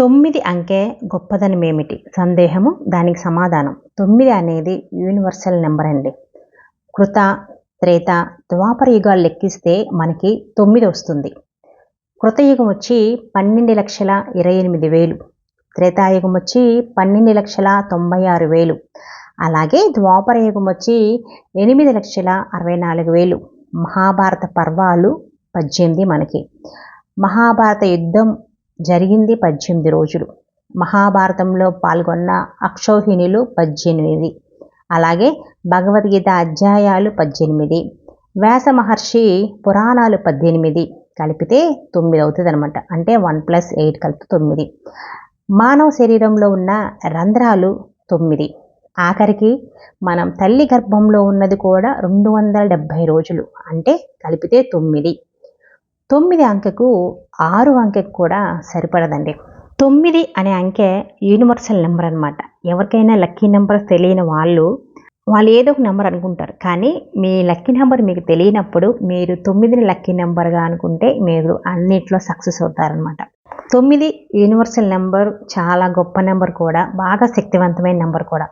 తొమ్మిది అంకె గొప్పదనం ఏమిటి సందేహము దానికి సమాధానం. తొమ్మిది అనేది యూనివర్సల్ నెంబర్ అండి. కృత త్రేత ద్వాపర యుగాలు లెక్కిస్తే మనకి తొమ్మిది వస్తుంది. కృతయుగం వచ్చి పన్నెండు లక్షల ఇరవై ఎనిమిది వేలు. త్రేతాయుగం వచ్చి పన్నెండు లక్షల తొంభై ఆరు వేలు. అలాగే ద్వాపర యుగం వచ్చి ఎనిమిది లక్షల అరవై నాలుగు వేలు. మహాభారత పర్వాలు పద్దెనిమిది మనకి. మహాభారత యుద్ధం జరిగింది పద్దెనిమిది రోజులు. మహాభారతంలో పాల్గొన్న అక్షౌహిణులు పద్దెనిమిది. అలాగే భగవద్గీత అధ్యాయాలు పద్దెనిమిది. వ్యాస మహర్షి పురాణాలు పద్దెనిమిది. కలిపితే తొమ్మిది అవుతుంది అనమాట అంటే వన్ ప్లస్ ఎయిట్ కలిపి తొమ్మిది. మానవ శరీరంలో ఉన్న రంధ్రాలు తొమ్మిది. ఆఖరికి మనం తల్లి గర్భంలో ఉన్నది కూడా రెండు వందల డెబ్భై రోజులు. అంటే కలిపితే తొమ్మిది. తొమ్మిది అంకెకు ఆరు అంకెకు కూడా సరిపడదండి. తొమ్మిది అనే అంకె యూనివర్సల్ నెంబర్ అనమాట ఎవరికైనా లక్కీ నెంబర్ తెలియని వాళ్ళు వాళ్ళు ఏదో ఒక నెంబర్ అనుకుంటారు. కానీ మీ లక్కీ నెంబర్ మీకు తెలియనప్పుడు మీరు తొమ్మిదిని లక్కీ నెంబర్గా అనుకుంటే మీరు అన్నిట్లో సక్సెస్ అవుతారనమాట తొమ్మిది యూనివర్సల్ నెంబర్ చాలా గొప్ప నెంబర్ కూడా బాగా శక్తివంతమైన నెంబర్ కూడా.